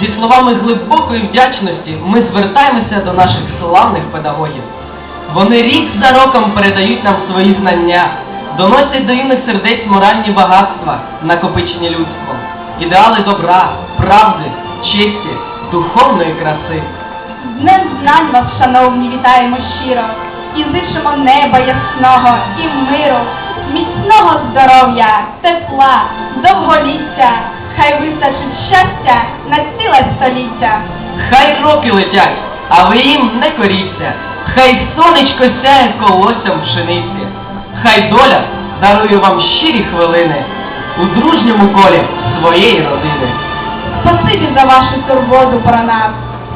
Зі словами глибокої вдячності ми звертаємося до наших славних педагогів. Вони рік за роком передають нам свої знання, доносять до юних сердець моральні багатства, накопичені людством, ідеали добра, правди, честі, духовної краси. Днем знань вас, шановні, вітаємо щиро і зичимо неба ясного і миру, міцного здоров'я, тепла, довголіття, хай вистачить щастя на ціле століття. Хай роки летять, а ви їм не коріться. Хай сонечко сяє колоссям пшениці. Хай доля дарує вам щирі хвилини у дружньому колі своєї родини. Спасибі за вашу турботу про нас.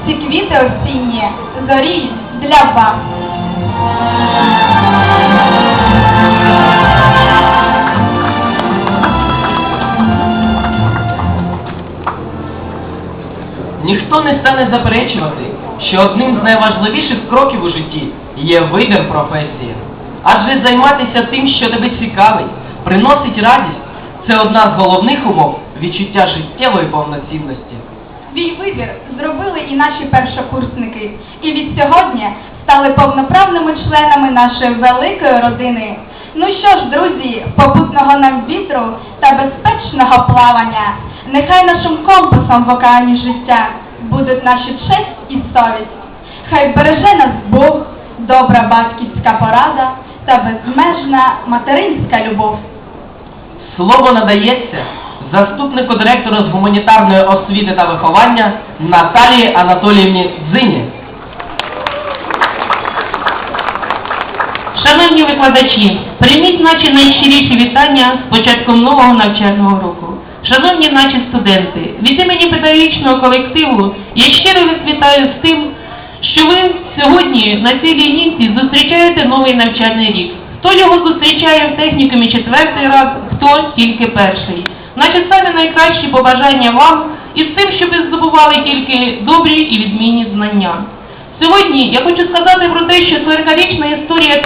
Ці квіти осінні зоріють для вас. Ніхто не стане заперечувати, що одним з найважливіших кроків у житті є вибір професії. Адже займатися тим, що тебе цікавить, приносить радість, це одна з головних умов відчуття життєвої повноцінності. Свій вибір зробили і наші першокурсники, і від сьогодні стали повноправними членами нашої великої родини. Ну що ж, друзі, попутного нам вітру та безпечного плавання. Нехай нашим компасом в океані життя будуть наші честь і совість. Хай береже нас Бог, добра батьківська порада та безмежна материнська любов. Слово надається заступнику директора з гуманітарної освіти та виховання Наталії Анатоліївні Дзині. Шановні викладачі, прийміть наші найщиріші вітання з початком нового навчального року. Шановні наші студенти, від імені педагогічного колективу я щиро вас вітаю з тим, що ви сьогодні на цій лінійці зустрічаєте новий навчальний рік. Хто його зустрічає в технікумі четвертий раз, хто тільки перший. Наші самі найкращі побажання вам і з тим, щоб ви здобували тільки добрі і відмінні знання. Сьогодні я хочу сказати про те, що 40-річна історія